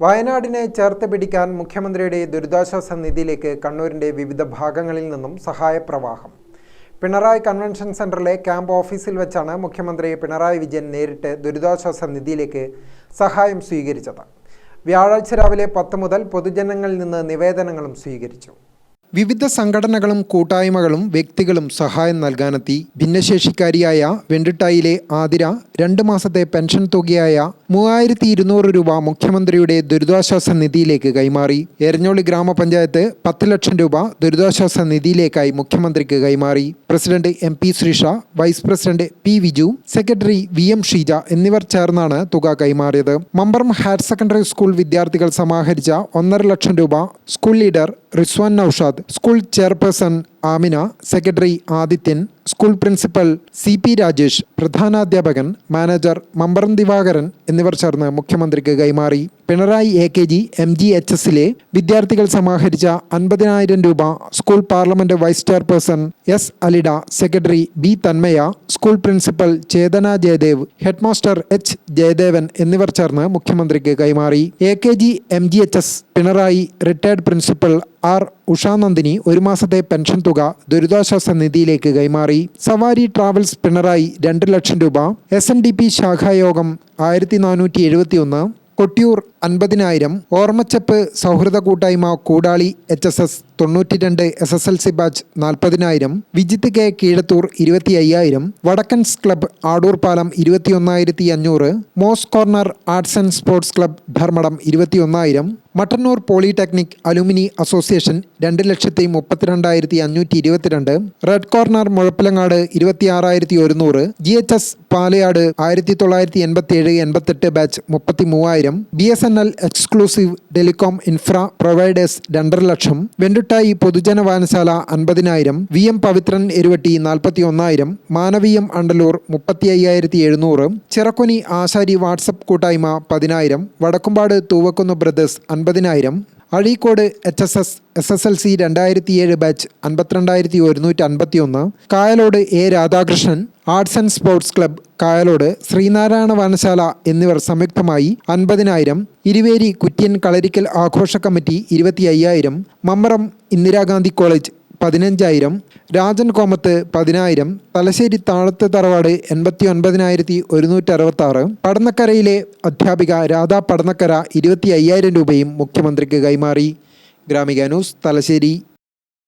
വയനാടിനെ ചേർത്ത് പിടിക്കാൻ മുഖ്യമന്ത്രിയുടെ ദുരിതാശ്വാസ നിധിയിലേക്ക് കണ്ണൂരിന്റെ വിവിധ ഭാഗങ്ങളിൽ നിന്നും സഹായപ്രവാഹം പിണറായി കൺവെൻഷൻ സെന്ററിലെ ക്യാമ്പ് ഓഫീസിൽ വെച്ചാണ് മുഖ്യമന്ത്രി പിണറായി വിജയൻ നേരിട്ട് ദുരിതാശ്വാസ നിധിയിലേക്ക് സഹായം സ്വീകരിച്ചത്. വ്യാഴാഴ്ച രാവിലെ പത്ത് മുതൽ പൊതുജനങ്ങളിൽ നിന്ന് നിവേദനങ്ങളും സ്വീകരിച്ചു. വിവിധ സംഘടനകളും കൂട്ടായ്മകളും വ്യക്തികളും സഹായം നൽകാനെത്തി ഭിന്നശേഷിക്കാരിയായ വെണ്ടിട്ടായിലെ ആതിര രണ്ട് മാസത്തെ പെൻഷൻ തുകയായ മൂവായിരത്തി ഇരുന്നൂറ് രൂപ മുഖ്യമന്ത്രിയുടെ ദുരിതാശ്വാസ നിധിയിലേക്ക് കൈമാറി. എരഞ്ഞോളി ഗ്രാമപഞ്ചായത്ത് പത്ത് ലക്ഷം രൂപ ദുരിതാശ്വാസ നിധിയിലേക്കായി മുഖ്യമന്ത്രിക്ക് കൈമാറി. President M P Sreesha vice president P Viju secretary V M Sheeja എന്നിവർ ചേർന്നാണ് തുക കൈമാറിയത്. മമ്പറം ഹയർ സെക്കൻഡറി സ്കൂൾ വിദ്യാർത്ഥികൾ സമാഹരിച്ച ഒന്നര ലക്ഷം രൂപ school leader Rizwan Naushad school chairperson Amina secretary Adithyan school principal C P Rajesh പ്രധാനാധ്യാപകൻ manager Mambaram Divakaran എന്നിവർ ചേർന്ന് മുഖ്യമന്ത്രിക്ക് കൈമാറി. Pinarayi A K G M G H എസിലെ വിദ്യാർത്ഥികൾ സമാഹരിച്ച അൻപതിനായിരം രൂപ school parliament vice chairperson S Alida secretary B Thanmaya school principal Chethana Jayadev headmaster H Jayadevan എന്നിവർ ചേർന്ന് മുഖ്യമന്ത്രിക്ക് കൈമാറി. A K G M G H S Pinarayi retired principal R Ushanandini ഒരു മാസത്തെ പെൻഷൻ തുക ദുരിതാശ്വാസ നിധിയിലേക്ക് കൈമാറി. സവാരി ട്രാവൽസ് പിണറായി രണ്ട് ലക്ഷം രൂപ എസ് എൻ ഡി പി ശാഖായോഗം ആയിരത്തി നാനൂറ്റി എഴുപത്തി ഒന്ന് കൊട്ടിയൂർ അൻപതിനായിരം ഓർമ്മച്ചപ്പ് സൗഹൃദ കൂട്ടായ്മ കൂടാളി എച്ച് എസ് എസ് തൊണ്ണൂറ്റി രണ്ട് S S L C batch നാൽപ്പതിനായിരം വിജിത്ത് കെ കീഴത്തൂർ ഇരുപത്തി അയ്യായിരം വടക്കൻസ് ക്ലബ് ആടൂർ പാലം ഇരുപത്തിയൊന്നായിരത്തി അഞ്ഞൂറ് Moss corner arts and sports club Dharmadam ഇരുപത്തിയൊന്നായിരം Mattannur polytechnic alumni association രണ്ട് ലക്ഷത്തി മുപ്പത്തിരണ്ടായിരത്തി അഞ്ഞൂറ്റി ഇരുപത്തിരണ്ട് റെഡ് കോർണർ മുഴപ്പിലങ്ങാട് ഇരുപത്തിയാറായിരത്തി ഒരുന്നൂറ് ജി എച്ച് എസ് പാലയാട് ആയിരത്തി തൊള്ളായിരത്തി എൺപത്തി ഏഴ് എൺപത്തെട്ട് ബാച്ച് മുപ്പത്തി മൂവായിരം B S N L exclusive telecom infra providers രണ്ടര ലക്ഷം വെണ്ടുട്ടായി പൊതുജന വായനശാല അൻപതിനായിരം വി എം പവിത്രൻ എരുവട്ടി നാൽപ്പത്തി ഒന്നായിരം മാനവീയം അണ്ടലൂർ മുപ്പത്തി അയ്യായിരത്തി എഴുന്നൂറ് ചിറക്കുനി ആശാരി വാട്സപ്പ് കൂട്ടായ്മ പതിനായിരം വടക്കുംപാട് തൂവക്കുന്ന് ബ്രദേഴ്സ് അൻപതിനായിരം Azhikode H S S S S L C രണ്ടായിരത്തി ഏഴ് ബാച്ച് അൻപത്തിരണ്ടായിരത്തി ഒരുന്നൂറ്റി അൻപത്തി ഒന്ന് Kayalode A Radhakrishnan Arts and Sports Club Kayalode Sreenarayana വനശാല എന്നിവർ സംയുക്തമായി അൻപതിനായിരം ഇരുവേരി കുറ്റ്യൻ കളരിക്കൽ ആഘോഷ കമ്മിറ്റി ഇരുപത്തി അയ്യായിരം മമ്മറം ഇന്ദിരാഗാന്ധി കോളേജ് പതിനഞ്ചായിരം രാജൻ കോമത്ത് പതിനായിരം തലശ്ശേരി താഴത്തെ തറവാട് എൺപത്തി ഒൻപതിനായിരത്തി ഒരുന്നൂറ്റി അറുപത്തി ആറ് പടന്നക്കരയിലെ അധ്യാപിക രാധാ പടന്നക്കര ഇരുപത്തി അയ്യായിരം രൂപയും മുഖ്യമന്ത്രിക്ക് കൈമാറി. ഗ്രാമിക ന്യൂസ് തലശ്ശേരി.